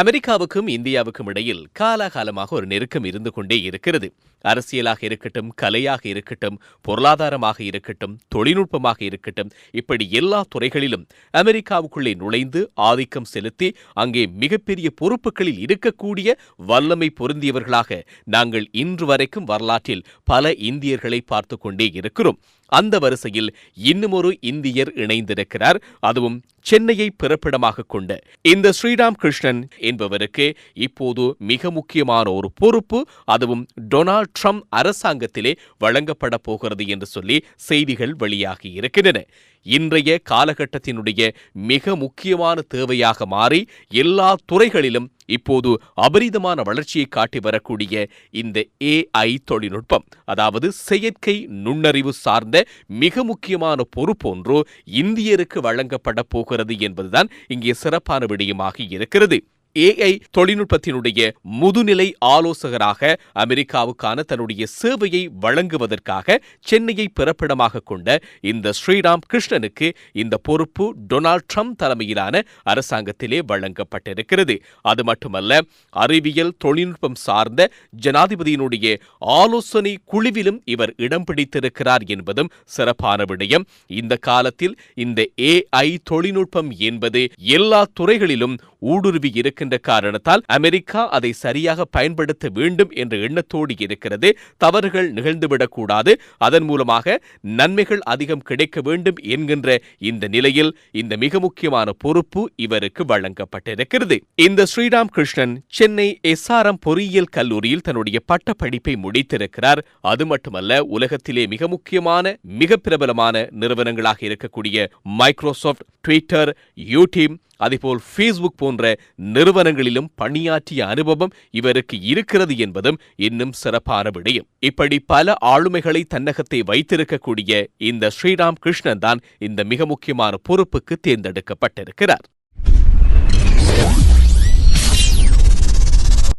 அமெரிக்காவுக்கும் இந்தியாவுக்கும் இடையில் காலாகாலமாக ஒரு நெருக்கம் இருந்து கொண்டே இருக்கிறது. அரசியலாக இருக்கட்டும் கலையாக இருக்கட்டும் பொருளாதாரமாக இருக்கட்டும் தொழில்நுட்பமாக இருக்கட்டும் இப்படி எல்லா துறைகளிலும் அமெரிக்காவுக்குள்ளே நுழைந்து ஆதிக்கம் செலுத்தி அங்கே மிகப்பெரிய பொறுப்புகளில் இருக்கக்கூடிய வல்லமை பொருந்தியவர்களாக நாங்கள் இன்று வரைக்கும் வரலாற்றில் பல இந்தியர்களை பார்த்து கொண்டே இருக்கிறோம். அந்த வரிசையில் இன்னுமொரு இந்தியர் இணைந்திருக்கிறார். அதுவும் சென்னையை பிறப்பிடமாக கொண்ட இந்த ஸ்ரீராம் கிருஷ்ணன் என்பவருக்கு இப்போது மிக முக்கியமான ஒரு பொறுப்பு அதுவும் டொனால்ட் ட்ரம்ப் அரசாங்கத்திலே வழங்கப்பட போகிறது என்று சொல்லி செய்திகள் வெளியாகி இருக்கின்றன. இன்றைய காலகட்டத்தினுடைய மிக முக்கியமான தேவையாக மாறி எல்லா துறைகளிலும் இப்போது அபரிதமான வளர்ச்சியை காட்டி வரக்கூடிய இந்த ஏஐ தொழில்நுட்பம் அதாவது செயற்கை நுண்ணறிவு சார்ந்த மிக முக்கியமான பொறுப்பொன்று இந்தியருக்கு வழங்கப்பட போகிறது என்பதுதான் இங்கே சிறப்பான விடயமாக இருக்கிறது. ஏஐ தொழில்நுட்பத்தினுடைய முதுநிலை ஆலோசகராக அமெரிக்காவுக்கான தன்னுடைய சேவையை வழங்குவதற்காக சென்னையை பிறப்பிடமாக கொண்ட இந்த ஸ்ரீராம் கிருஷ்ணனுக்கு இந்த பொறுப்பு டொனால்ட் ட்ரம்ப் தலைமையிலான அரசாங்கத்திலே வழங்கப்பட்டிருக்கிறது. அது மட்டுமல்ல அறிவியல் தொழில்நுட்பம் சார்ந்த ஜனாதிபதியினுடைய ஆலோசனை குழுவிலும் இவர் இடம் பிடித்திருக்கிறார் என்பதும் சிறப்பான விடயம். இந்த காலத்தில் இந்த ஏஐ தொழில்நுட்பம் என்பது எல்லா துறைகளிலும் ஊடுருவி இருக்கின்ற காரணத்தால் அமெரிக்கா அதை சரியாக பயன்படுத்த வேண்டும் என்ற எண்ணத்தோடு இருக்கிறது. தவறுகள் நிகழ்ந்துவிடக்கூடாது. அதன் மூலமாக நன்மைகள் அதிகம் கிடைக்க வேண்டும் என்கின்ற இந்த நிலையில் இந்த மிக முக்கியமான பொறுப்பு இவருக்கு வழங்கப்பட்டிருக்கிறது. இந்த ஸ்ரீராம் கிருஷ்ணன் சென்னை எஸ்ஆர்எம் பொறியியல் கல்லூரியில் தன்னுடைய பட்ட படிப்பை முடித்திருக்கிறார். அது மட்டுமல்ல உலகத்திலே மிக முக்கியமான மிக பிரபலமான நிறுவனங்களாக இருக்கக்கூடிய மைக்ரோசாஃப்ட் ட்விட்டர் யூடியூப் அதேபோல் ஃபேஸ்புக் போன்ற நிறுவனங்களிலும் பணியாற்றிய அனுபவம் இவருக்கு இருக்கிறது என்பதும் இன்னும் சிறப்பான விடயம். இப்படி பல ஆளுமைகளை தன்னகத்தை வைத்திருக்கக்கூடிய இந்த ஸ்ரீராம் கிருஷ்ணன் தான் இந்த மிக முக்கியமான பொறுப்புக்கு தேர்ந்தெடுக்கப்பட்டிருக்கிறார்.